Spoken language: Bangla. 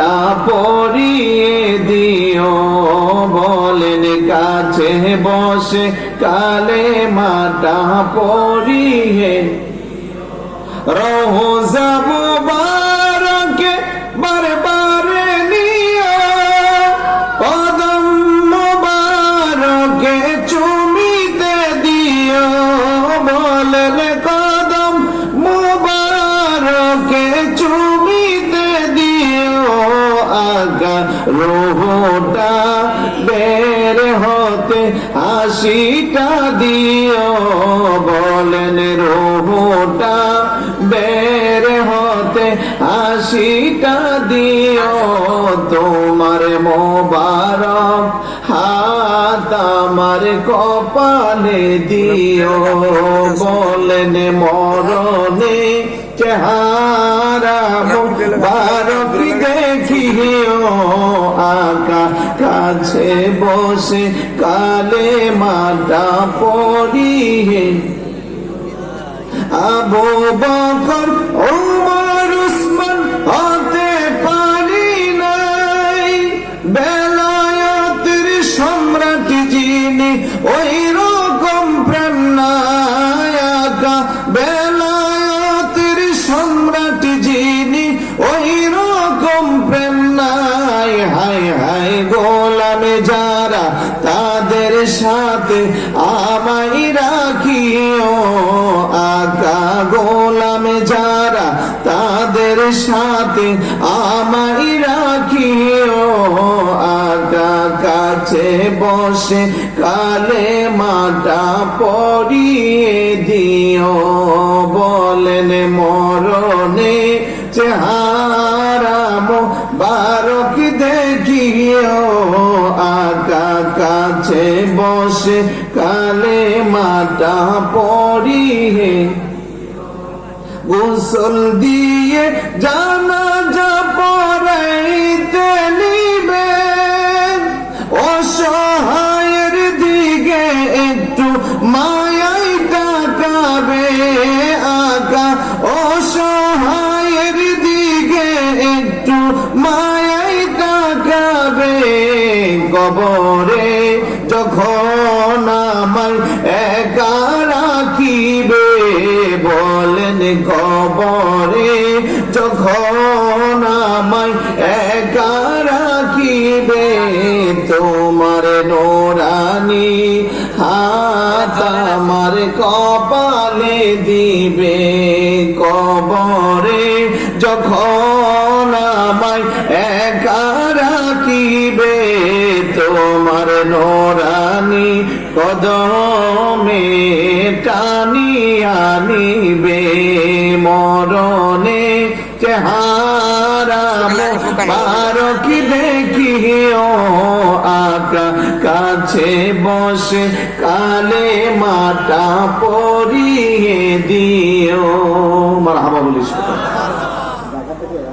মাটা পরিয়ে দিও। বলেন কাছে বসে কালে মাটা পরিয়ে। রহ মুবারকে রোহটা বের হতে হাসিটা দিও। বলেন রোহটা বের হতে হাসিটা দিও। তোমার মোবারক হাত আমার কপালে দিও। বলেন মরণে চেহারা মুবারক দেখিও। আকা কাছে বসে কালে মাটা পড়িয়ে। আবু বকর ওমর উসমান হতে পারি নাই। বেলায়তের সম্রাট যিনি ওই রকম প্রেম নাই যারা তাদের সাথে আমায় রাখিও। আকা গোলামে যারা তাদের সাথে আমায় রাখিও। আকা কাছে বসে কালে মাটা পরিয়ে দিও। বলেন মরণে চেহারা বারক দেখিও। কাছে বসে কালে মাটা পড়িয়ে গোসল দিয়ে জানা যা পড়াইতে নিবেন। অসহায়ের দিকে একটু মায়াই তাকাবে আকা অসহায়ের দিকে একটু তাকাবে কবরে যখন আমার একা রাখিবে, বলেন কবরে যখন আমায় একা রাখিবে, তোমার নোরানি হাত আমার কপালে দিবে। কবরে যখন নোরানি কদমে টানি আনিবে মরণে চেহারা দেখি ও আকা কাছে বসে কালে মাটা পরিয়ে